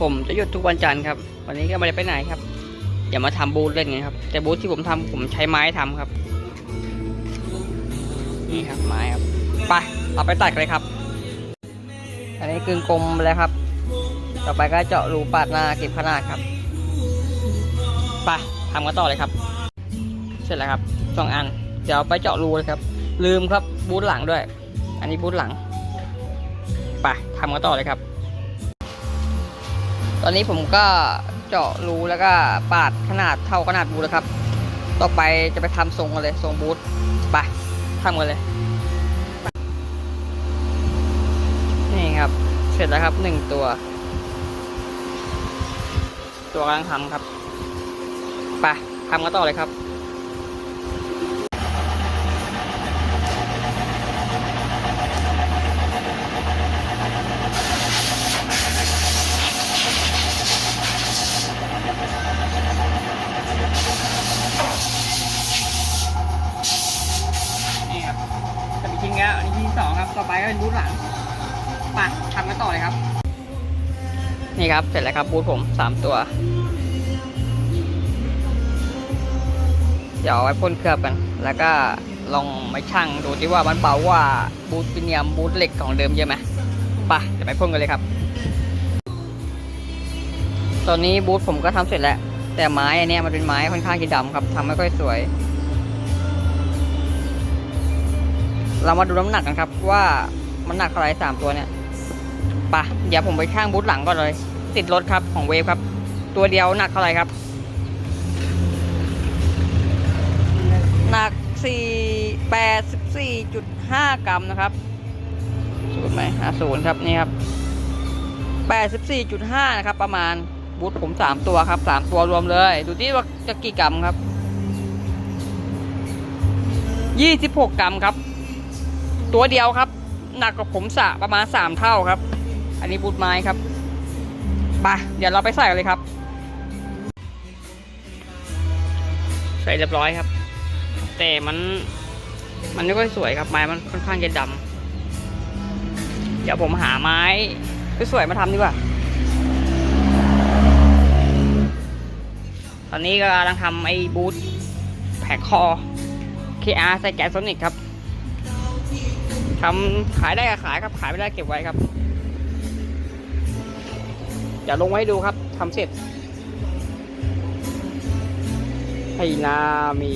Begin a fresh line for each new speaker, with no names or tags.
ผมจะหยุดทุกวันจันทร์ครับ วันนี้ก็ไม่ได้ไปไหนครับอย่ามาทำบูธเล่นไงครับ แต่บูธที่ผมทำผมใช้ไม้ทำครับ นี่ครับไม้ครับไปเอาไปตัดเลยครับ อันนี้กึ่งกลมแล้วครับ ต่อไปก็เจาะรูปาดหน้าเก็บขนาดครับไปทำกันต่อเลยครับ เสร็จแล้วครับสองอัน เดี๋ยวไปเจาะรูเลยครับ ลืมครับบูธหลังด้วย อันนี้บูธหลังไปทำกันต่อเลยครับ ตอนนี้ผมก็เจาะรูแล้วก็ปาดขนาดเท่าขนาดบูแล้วครับ ต่อไปจะไปทำทรงกันเลยทรงบูทไปทำกันเลย นี่ครับ เสร็จแล้วครับหนึ่งตัว ตัวกำลังทำครับไปทำกันต่อเลยครับ นี่ครับจะมีชิ้น แล้วอันนี้ที่สองครับ ต่อไปก็เป็นบูธหลังไปทำกันต่อเลยครับ นี่ครับ เสร็จแล้วครับบูธผมสามตัว เดี๋ยวเอาไว้พ่นเคลือบกัน แล้วก็ลองไปชั่งดูที่ว่ามันเบากว่าบูธปิเนียมบูธเหล็กของเดิมเยอะไหมไปเดี๋ยวไปพ่นกันเลยครับ ตอนนี้บูธผมก็ทำเสร็จแล้ว แต่ไม้อันนี้มันเป็นไม้ค่อนข้างจะดำครับทำไม่ค่อยสวย เรามาดูน้ำหนักกันครับ ว่ามันหนักเท่าไรสามตัวเนี่ยปะเดี๋ยวผมไปข้างบูธหลังก่อนเลย ติดรถครับของเวฟครับ ตัวเดียวหนักเท่าไรครับ หนักสี่แปดสิบสี่จุดห้ากรัมนะครับศูนย์ไหมห้าศูนย์ครับนี่ครับแปดสิบสี่จุดห้านะครับ ประมาณบูธผมสามตัวครับสามตัวรวมเลย ดูที่ว่าจะกี่กรัมครับยี่สิบหกกรัมครับ ตัวเดียวครับ หนักกว่าผมสะประมาณสามเท่าครับ อันนี้บูทไม้ครับไปเดี๋ยวเราไปใส่เลยครับ ใส่เรียบร้อยครับ แต่มันมันไม่ค่อยสวยครับไม้มันค่อนข้างจะดำเดี๋ยวผมหาไม้สวยๆมาทำดีกว่า ตอนนี้ก็กำลังทำไอ้บูทแผกคอ KR ใส่แกนโซนิกครับ ทำขายได้ก็ขายครับ ขายไม่ได้เก็บไว้ครับจะลงไว้ดูครับทำเสร็จไฮนาหมี